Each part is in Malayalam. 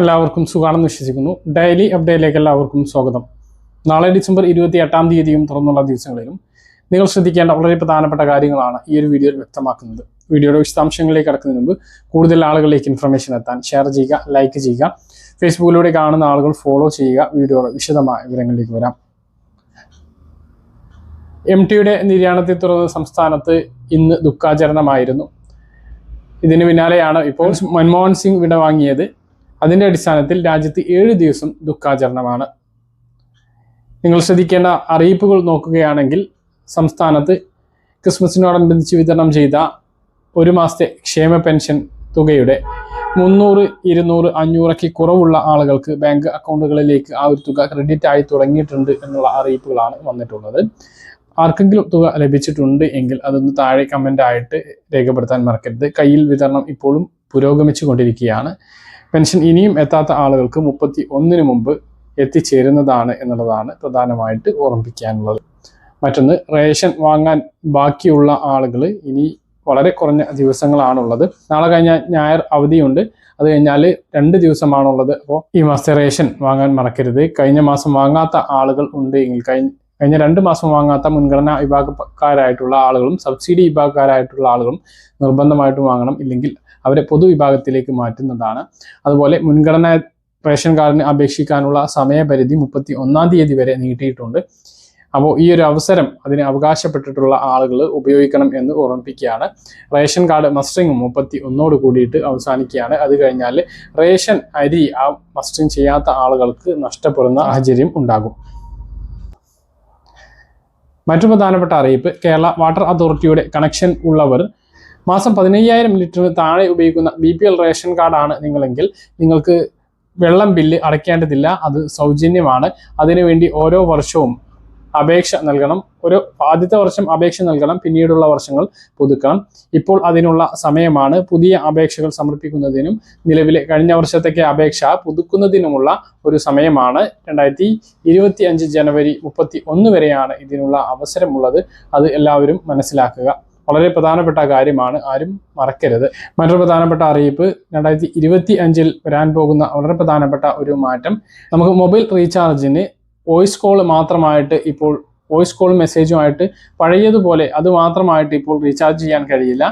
എല്ലാവർക്കും സുഖാണെന്ന് വിശ്വസിക്കുന്നു. ഡെയിലി അപ്ഡേറ്റിലേക്ക് എല്ലാവർക്കും സ്വാഗതം. നാളെ ഡിസംബർ ഇരുപത്തി എട്ടാം തീയതിയും തുറന്നുള്ള ദിവസങ്ങളിലും നിങ്ങൾ ശ്രദ്ധിക്കേണ്ട വളരെ പ്രധാനപ്പെട്ട കാര്യങ്ങളാണ് ഈ ഒരു വീഡിയോയിൽ വ്യക്തമാക്കുന്നത്. വീഡിയോയുടെ വിശദാംശങ്ങളിലേക്ക് കടക്കുന്നതിന് മുമ്പ് കൂടുതൽ ആളുകളിലേക്ക് ഇൻഫർമേഷൻ എത്താൻ ഷെയർ ചെയ്യുക ലൈക്ക് ചെയ്യുക ഫേസ്ബുക്കിലൂടെ കാണുന്ന ആളുകൾ ഫോളോ ചെയ്യുക വീഡിയോയുടെ വിശദമായ വിവരങ്ങളിലേക്ക് വരാം. എം ടിയുടെ നിര്യാണത്തെ തുടർന്ന് സംസ്ഥാനത്ത് ഇന്ന് ദുഃഖാചരണമായിരുന്നു. ഇതിന് പിന്നാലെയാണ് ഇപ്പോൾ മൻമോഹൻ സിംഗ് വിടവാങ്ങിയത്. അതിന്റെ അടിസ്ഥാനത്തിൽ രാജ്യത്ത് ഏഴ് ദിവസം ദുഃഖാചരണമാണ്. നിങ്ങൾ ശ്രദ്ധിക്കേണ്ട അറിയിപ്പുകൾ നോക്കുകയാണെങ്കിൽ സംസ്ഥാനത്ത് ക്രിസ്മസിനോടനുബന്ധിച്ച് വിതരണം ചെയ്ത ഒരു മാസത്തെ ക്ഷേമ പെൻഷൻ തുകയുടെ മുന്നൂറ് ഇരുന്നൂറ് അഞ്ഞൂറൊക്കെ കുറവുള്ള ആളുകൾക്ക് ബാങ്ക് അക്കൗണ്ടുകളിലേക്ക് ആ ഒരു തുക ക്രെഡിറ്റ് ആയി തുടങ്ങിയിട്ടുണ്ട് എന്നുള്ള അറിയിപ്പുകളാണ് വന്നിട്ടുള്ളത്. ആർക്കെങ്കിലും തുക ലഭിച്ചിട്ടുണ്ട് എങ്കിൽ അതൊന്ന് താഴെ കമന്റ് ആയിട്ട് രേഖപ്പെടുത്താൻ മറക്കരുത്. കയ്യിൽ വിതരണം ഇപ്പോഴും പുരോഗമിച്ചു കൊണ്ടിരിക്കുകയാണ് പെൻഷൻ ഇനിയും എത്താത്ത ആളുകൾക്ക് മുപ്പത്തി ഒന്നിന് മുമ്പ് എത്തിച്ചേരുന്നതാണ് എന്നുള്ളതാണ് പ്രധാനമായിട്ട് ഓർമ്മിപ്പിക്കാനുള്ളത്. മറ്റൊന്ന് റേഷൻ വാങ്ങാൻ ബാക്കിയുള്ള ആളുകൾ ഇനി വളരെ കുറഞ്ഞ ദിവസങ്ങളാണുള്ളത്. നാളെ കഴിഞ്ഞാൽ ഞായർ അവധിയുണ്ട്. അത് കഴിഞ്ഞാൽ രണ്ട് ദിവസമാണുള്ളത്. അപ്പോൾ ഈ മാസത്തെ റേഷൻ വാങ്ങാൻ മറക്കരുത്. കഴിഞ്ഞ മാസം വാങ്ങാത്ത ആളുകൾ ഉണ്ട് എങ്കിൽ കഴിഞ്ഞ കഴിഞ്ഞ രണ്ട് മാസം വാങ്ങാത്ത മുൻഗണനാ വിഭാഗക്കാരായിട്ടുള്ള ആളുകളും സബ്സിഡി വിഭാഗക്കാരായിട്ടുള്ള ആളുകളും നിർബന്ധമായിട്ടും വാങ്ങണം. ഇല്ലെങ്കിൽ അവരെ പൊതുവിഭാഗത്തിലേക്ക് മാറ്റുന്നതാണ്. അതുപോലെ മുൻഗണന റേഷൻ കാർഡിന് അപേക്ഷിക്കാനുള്ള സമയപരിധി മുപ്പത്തി ഒന്നാം തീയതി വരെ നീട്ടിയിട്ടുണ്ട്. അപ്പോൾ ഈ ഒരു അവസരം അതിന് അവകാശപ്പെട്ടിട്ടുള്ള ആളുകൾ ഉപയോഗിക്കണം എന്ന് ഓർമ്മിപ്പിക്കുകയാണ്. റേഷൻ കാർഡ് മസ്റ്ററിങ് മുപ്പത്തി ഒന്നോട് കൂടിയിട്ട് അവസാനിക്കുകയാണ്. അത് കഴിഞ്ഞാൽ റേഷൻ അരി ആ മസ്റ്ററിങ് ചെയ്യാത്ത ആളുകൾക്ക് നഷ്ടപ്പെടുന്ന സാഹചര്യം ഉണ്ടാകും. മറ്റു പ്രധാനപ്പെട്ട അറിയിപ്പ് കേരള വാട്ടർ അതോറിറ്റിയുടെ കണക്ഷൻ ഉള്ളവർ മാസം പതിനയ്യായിരം ലിറ്ററിന് താഴെ ഉപയോഗിക്കുന്ന ബി പി എൽ റേഷൻ കാർഡാണ് നിങ്ങളെങ്കിൽ നിങ്ങൾക്ക് വെള്ളം ബില്ല് അടയ്ക്കേണ്ടതില്ല. അത് സൗജന്യമാണ്. അതിനുവേണ്ടി ഓരോ വർഷവും അപേക്ഷ നൽകണം. ഒരു ആദ്യത്തെ വർഷം അപേക്ഷ നൽകണം. പിന്നീടുള്ള വർഷങ്ങൾ പുതുക്കണം. ഇപ്പോൾ അതിനുള്ള സമയമാണ്. പുതിയ അപേക്ഷകൾ സമർപ്പിക്കുന്നതിനും നിലവിലെ കഴിഞ്ഞ വർഷത്തേക്ക് അപേക്ഷ പുതുക്കുന്നതിനുമുള്ള ഒരു സമയമാണ്. രണ്ടായിരത്തി ഇരുപത്തി അഞ്ച് ജനുവരി മുപ്പത്തി ഒന്ന് വരെയാണ് ഇതിനുള്ള അവസരമുള്ളത്. അത് എല്ലാവരും മനസ്സിലാക്കുക. വളരെ പ്രധാനപ്പെട്ട കാര്യമാണ്. ആരും മറക്കരുത്. മറ്റൊരു പ്രധാനപ്പെട്ട അറിയിപ്പ് രണ്ടായിരത്തി ഇരുപത്തി അഞ്ചിൽ വരാൻ പോകുന്ന വളരെ പ്രധാനപ്പെട്ട ഒരു മാറ്റം. നമുക്ക് മൊബൈൽ റീചാർജിന് വോയിസ് കോൾ മാത്രമായിട്ട് ഇപ്പോൾ വോയിസ് കോൾ മെസ്സേജുമായിട്ട് പഴയതുപോലെ അത് മാത്രമായിട്ട് ഇപ്പോൾ റീചാർജ് ചെയ്യാൻ കഴിയില്ല.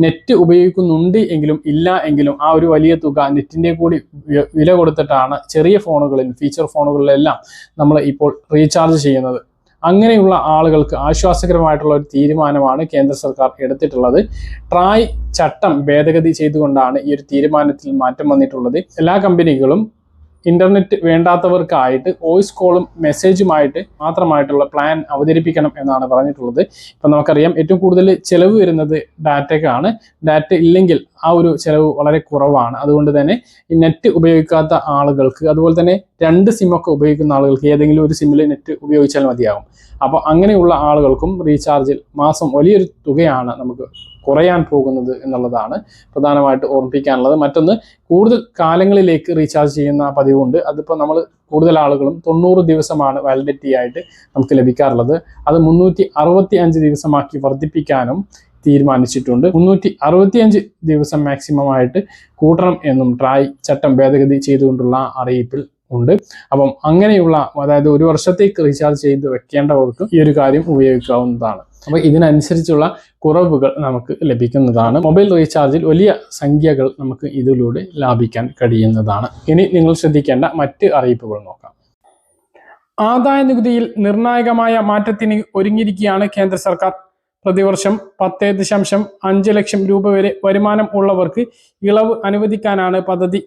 നെറ്റ് ഉപയോഗിക്കുന്നുണ്ട് എങ്കിലും ഇല്ല എങ്കിലും ആ ഒരു വലിയ തുക നെറ്റിന്റെ കൂടി വില കൊടുത്തിട്ടാണ് ചെറിയ ഫോണുകളിൽ ഫീച്ചർ ഫോണുകളിലെല്ലാം നമ്മൾ ഇപ്പോൾ റീചാർജ് ചെയ്യുന്നത്. അങ്ങനെയുള്ള ആളുകൾക്ക് ആശ്വാസകരമായിട്ടുള്ള ഒരു തീരുമാനമാണ് കേന്ദ്ര സർക്കാർ എടുത്തിട്ടുള്ളത്. ട്രായ് ചട്ടം ഭേദഗതി ചെയ്തുകൊണ്ടാണ് ഈ ഒരു തീരുമാനത്തിൽ മാറ്റം വന്നിട്ടുള്ളത്. എല്ലാ കമ്പനികളും ഇന്റർനെറ്റ് വേണ്ടാത്തവർക്കായിട്ട് വോയിസ് കോളും മെസ്സേജുമായിട്ട് മാത്രമായിട്ടുള്ള പ്ലാൻ അവതരിപ്പിക്കണം എന്നാണ് പറഞ്ഞിട്ടുള്ളത്. ഇപ്പം നമുക്കറിയാം ഏറ്റവും കൂടുതൽ ചിലവ് വരുന്നത് ഡാറ്റയ്ക്കാണ് ഡാറ്റ ഇല്ലെങ്കിൽ ആ ഒരു ചിലവ് വളരെ കുറവാണ്. അതുകൊണ്ട് തന്നെ ഈ നെറ്റ് ഉപയോഗിക്കാത്ത ആളുകൾക്ക് അതുപോലെ തന്നെ രണ്ട് സിമ്മൊക്കെ ഉപയോഗിക്കുന്ന ആളുകൾക്ക് ഏതെങ്കിലും ഒരു സിമ്മിൽ നെറ്റ് ഉപയോഗിച്ചാൽ മതിയാകും അപ്പോൾ അങ്ങനെയുള്ള ആളുകൾക്കും റീചാർജിൽ മാസം വലിയൊരു തുകയാണ് നമുക്ക് കുറയാൻ പോകുന്നത് എന്നുള്ളതാണ് പ്രധാനമായിട്ട് ഓർമ്മിപ്പിക്കാനുള്ളത്. മറ്റൊന്ന് കൂടുതൽ കാലങ്ങളിലേക്ക് റീചാർജ് ചെയ്യുന്ന പതിവുണ്ട്. അതിപ്പോൾ നമ്മൾ കൂടുതൽ ആളുകളും തൊണ്ണൂറ് ദിവസമാണ് വാലിഡിറ്റി ആയിട്ട് നമുക്ക് ലഭിക്കാറുള്ളത്. അത് മുന്നൂറ്റി ദിവസമാക്കി വർദ്ധിപ്പിക്കാനും തീരുമാനിച്ചിട്ടുണ്ട്. മുന്നൂറ്റി അറുപത്തിയഞ്ച് ദിവസം മാക്സിമം ആയിട്ട് കൂട്ടണം എന്നും ട്രായ് ചട്ടം ഭേദഗതി ചെയ്തുകൊണ്ടുള്ള അറിയിപ്പിൽ ഉണ്ട്. അപ്പം അങ്ങനെയുള്ള അതായത് ഒരു വർഷത്തേക്ക് റീചാർജ് ചെയ്ത് വെക്കേണ്ടവർക്ക് ഈ ഒരു കാര്യം ഉപയോഗിക്കാവുന്നതാണ്. അപ്പോൾ ഇതിനനുസരിച്ചുള്ള കുറവുകൾ നമുക്ക് ലഭിക്കുന്നതാണ്. മൊബൈൽ റീചാർജിൽ വലിയ സംഖ്യകൾ നമുക്ക് ഇതിലൂടെ ലാഭിക്കാൻ കഴിയുന്നതാണ്. ഇനി നിങ്ങൾ ശ്രദ്ധിക്കേണ്ട മറ്റ് അറിയിപ്പുകൾ നോക്കാം. ആദായ നികുതിയിൽ നിർണായകമായ മാറ്റത്തിന് ഒരുങ്ങിയിരിക്കുകയാണ് കേന്ദ്ര സർക്കാർ. പ്രതിവർഷം പത്ത് ദശാംശം അഞ്ച് ലക്ഷം രൂപ വരെ വരുമാനം ഉള്ളവർക്ക് ഇളവ് അനുവദിക്കാനാണ് പദ്ധതി.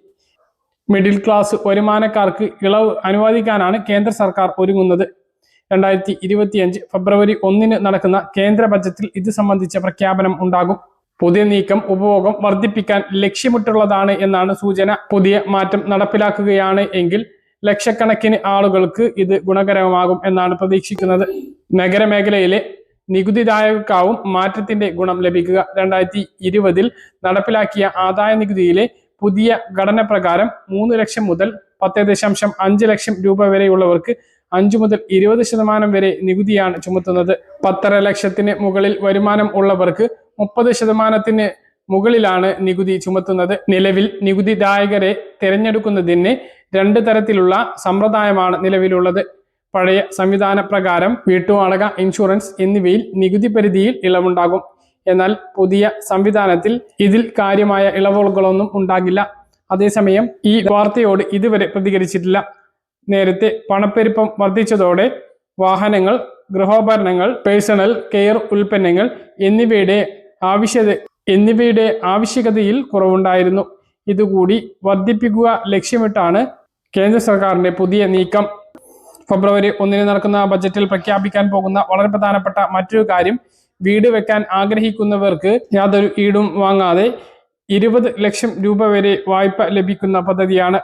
മിഡിൽ ക്ലാസ് വരുമാനക്കാർക്ക് ഇളവ് അനുവദിക്കാനാണ് കേന്ദ്ര സർക്കാർ ഒരുങ്ങുന്നത്. രണ്ടായിരത്തി ഇരുപത്തിയഞ്ച് ഫെബ്രുവരി ഒന്നിന് നടക്കുന്ന കേന്ദ്ര ബജറ്റിൽ ഇത് സംബന്ധിച്ച പ്രഖ്യാപനം ഉണ്ടാകും. പുതിയ നീക്കം ഉപഭോഗം വർദ്ധിപ്പിക്കാൻ ലക്ഷ്യമിട്ടുള്ളതാണ് എന്നാണ് സൂചന. പുതിയ മാറ്റം നടപ്പിലാക്കുകയാണ് എങ്കിൽ ലക്ഷക്കണക്കിന് ആളുകൾക്ക് ഇത് ഗുണകരമാകും എന്നാണ് പ്രതീക്ഷിക്കുന്നത്. നഗരമേഖലയിലെ നികുതിദായകർക്കാവും മാറ്റത്തിന്റെ ഗുണം ലഭിക്കുക. രണ്ടായിരത്തി ഇരുപതിൽ നടപ്പിലാക്കിയ ആദായ നികുതിയിലെ പുതിയ ഘടന പ്രകാരം മൂന്ന് ലക്ഷം മുതൽ പത്ത് ദശാംശം അഞ്ച് ലക്ഷം രൂപ വരെയുള്ളവർക്ക് അഞ്ചു മുതൽ ഇരുപത് ശതമാനം വരെ നികുതിയാണ് ചുമത്തുന്നത്. പത്തര ലക്ഷത്തിന് മുകളിൽ വരുമാനം ഉള്ളവർക്ക് മുപ്പത് ശതമാനത്തിന് മുകളിലാണ് നികുതി ചുമത്തുന്നത്. നിലവിൽ നികുതിദായകരെ തിരഞ്ഞെടുക്കുന്നതിന് രണ്ട് തരത്തിലുള്ള സമ്പ്രദായമാണ് നിലവിലുള്ളത്. പഴയ സംവിധാന പ്രകാരം വീട്ടുവാടക ഇൻഷുറൻസ് എന്നിവയിൽ നികുതി പരിധിയിൽ ഇളവുണ്ടാകും. എന്നാൽ പുതിയ സംവിധാനത്തിൽ ഇതിൽ കാര്യമായ ഇളവുകളൊന്നും ഉണ്ടാകില്ല. അതേസമയം ഈ വാർത്തയോട് ഇതുവരെ പ്രതികരിച്ചിട്ടില്ല. നേരത്തെ പണപ്പെരുപ്പം വർദ്ധിച്ചതോടെ വാഹനങ്ങൾ ഗൃഹോപകരണങ്ങൾ പേഴ്സണൽ കെയർ ഉൽപ്പന്നങ്ങൾ എന്നിവയുടെ ആവശ്യത എന്നിവയുടെ ആവശ്യകതയിൽ കുറവുണ്ടായിരുന്നു. ഇതുകൂടി വർദ്ധിപ്പിക്കുക ലക്ഷ്യമിട്ടാണ് കേന്ദ്ര സർക്കാരിന്റെ പുതിയ നീക്കം. ഫെബ്രുവരി ഒന്നിന് നടക്കുന്ന ബജറ്റിൽ പ്രഖ്യാപിക്കാൻ പോകുന്ന വളരെ പ്രധാനപ്പെട്ട മറ്റൊരു കാര്യം വീട് വെക്കാൻ ആഗ്രഹിക്കുന്നവർക്ക് യാതൊരു ഈടും വാങ്ങാതെ ഇരുപത് ലക്ഷം രൂപ വരെ വായ്പ ലഭിക്കുന്ന പദ്ധതിയാണ്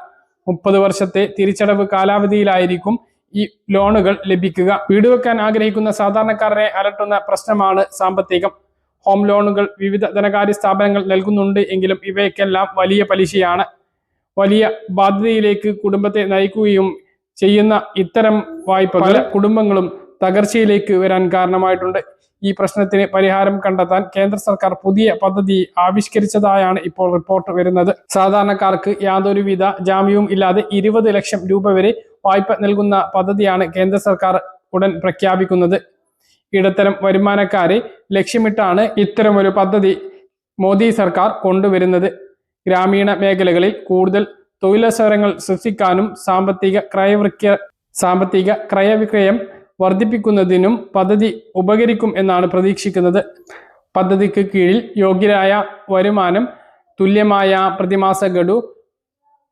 മുപ്പത് വർഷത്തെ തിരിച്ചടവ് കാലാവധിയിലായിരിക്കും ഈ ലോണുകൾ ലഭിക്കുക. വീട് വെക്കാൻ ആഗ്രഹിക്കുന്ന സാധാരണക്കാരനെ അലട്ടുന്ന പ്രശ്നമാണ് സാമ്പത്തികം. ഹോം ലോണുകൾ വിവിധ ധനകാര്യ സ്ഥാപനങ്ങൾ നൽകുന്നുണ്ട് എങ്കിലും ഇവയ്ക്കെല്ലാം വലിയ പലിശയാണ്. വലിയ ബാധ്യതയിലേക്ക് കുടുംബത്തെ നയിക്കുകയും ചെയ്യുന്ന ഇത്തരം വായ്പകൾ കുടുംബങ്ങളും തകർച്ചയിലേക്ക് വരാൻ കാരണമായിട്ടുണ്ട്. ഈ പ്രശ്നത്തിന് പരിഹാരം കണ്ടെത്താൻ കേന്ദ്ര സർക്കാർ പുതിയ പദ്ധതി ആവിഷ്കരിച്ചതായാണ് ഇപ്പോൾ റിപ്പോർട്ട് വരുന്നത്. സാധാരണക്കാർക്ക് യാതൊരുവിധ ജാമ്യവും ഇല്ലാതെ ഇരുപത് ലക്ഷം രൂപ വരെ വായ്പ നൽകുന്ന പദ്ധതിയാണ് കേന്ദ്ര സർക്കാർ ഉടൻ പ്രഖ്യാപിക്കുന്നത്. ഇടത്തരം വരുമാനക്കാരെ ലക്ഷ്യമിട്ടാണ് ഇത്തരമൊരു പദ്ധതി മോദി സർക്കാർ കൊണ്ടുവരുന്നത്. ഗ്രാമീണ മേഖലകളിൽ കൂടുതൽ തൊഴിലവസരങ്ങൾ സൃഷ്ടിക്കാനും സാമ്പത്തിക ക്രയവിക്ര സാമ്പത്തിക ക്രയവിക്രയം വർദ്ധിപ്പിക്കുന്നതിനും പദ്ധതി ഉപകരിക്കും എന്നാണ് പ്രതീക്ഷിക്കുന്നത്. പദ്ധതിക്ക് കീഴിൽ യോഗ്യരായ വരുമാനം തുല്യമായ പ്രതിമാസ ഗഡു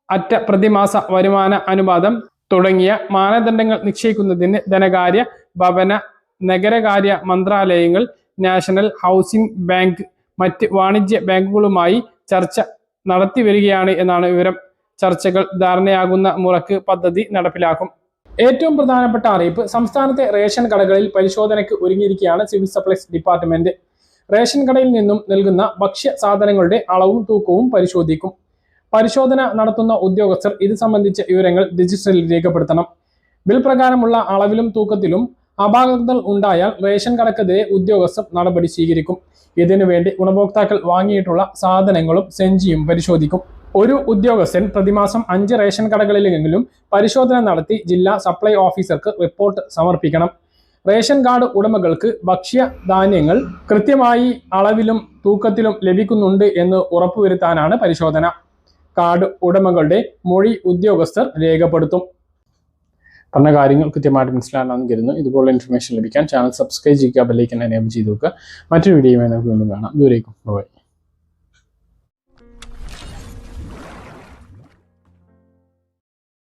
അറ്റ പ്രതിമാസ വരുമാന അനുപാതം തുടങ്ങിയ മാനദണ്ഡങ്ങൾ നിശ്ചയിക്കുന്നതിന് ധനകാര്യ ഭവന നഗരകാര്യ മന്ത്രാലയങ്ങൾ നാഷണൽ ഹൗസിംഗ് ബാങ്ക് മറ്റ് വാണിജ്യ ബാങ്കുകളുമായി ചർച്ച നടത്തി വരികയാണ് എന്നാണ് വിവരം. ചർച്ചകൾ ധാരണയാകുന്ന മുറക്ക് പദ്ധതി നടപ്പിലാക്കും. ഏറ്റവും പ്രധാനപ്പെട്ട അറിയിപ്പ് സംസ്ഥാനത്തെ റേഷൻ കടകളിൽ പരിശോധനയ്ക്ക് ഒരുങ്ങിയിരിക്കുകയാണ് സിവിൽ സപ്ലൈസ് ഡിപ്പാർട്ട്മെന്റ്. റേഷൻ കടയിൽ നിന്നും നൽകുന്ന ഭക്ഷ്യ സാധനങ്ങളുടെ അളവും തൂക്കവും പരിശോധിക്കും. പരിശോധന നടത്തുന്ന ഉദ്യോഗസ്ഥർ ഇത് സംബന്ധിച്ച വിവരങ്ങൾ രജിസ്റ്ററിൽ രേഖപ്പെടുത്തണം. ബിൽ പ്രകാരമുള്ള അളവിലും തൂക്കത്തിലും അപാകതകൾ ഉണ്ടായാൽ റേഷൻ കടക്കെതിരെ ഉദ്യോഗസ്ഥർ നടപടി സ്വീകരിക്കും. ഇതിനുവേണ്ടി ഗുണഭോക്താക്കൾ വാങ്ങിയിട്ടുള്ള സാധനങ്ങളും സെഞ്ചിയും പരിശോധിക്കും. ഒരു ഉദ്യോഗസ്ഥൻ പ്രതിമാസം അഞ്ച് റേഷൻ കടകളിലെങ്കിലും പരിശോധന നടത്തി ജില്ലാ സപ്ലൈ ഓഫീസർക്ക് റിപ്പോർട്ട് സമർപ്പിക്കണം. റേഷൻ കാർഡ് ഉടമകൾക്ക് ഭക്ഷ്യധാന്യങ്ങൾ കൃത്യമായി അളവിലും തൂക്കത്തിലും ലഭിക്കുന്നുണ്ട് എന്ന് ഉറപ്പുവരുത്താനാണ് പരിശോധന. കാർഡ് ഉടമകളുടെ മൊഴി ഉദ്യോഗസ്ഥർ രേഖപ്പെടുത്തും. പറഞ്ഞ കാര്യങ്ങൾ കൃത്യമായിട്ട് മനസ്സിലാണെന്ന് കരുതുന്നു. ഇതുപോലുള്ള ഇൻഫർമേഷൻ ലഭിക്കാൻ ചാനൽ സബ്സ്ക്രൈബ് ചെയ്യുക ബെല്ലൈക്കൻ എനേബിൾ ചെയ്ത് വെക്കുക. മറ്റൊരു വീഡിയോയുമായി നമുക്ക് വീണ്ടും കാണാം. ദൂരേക്കും. ബൈ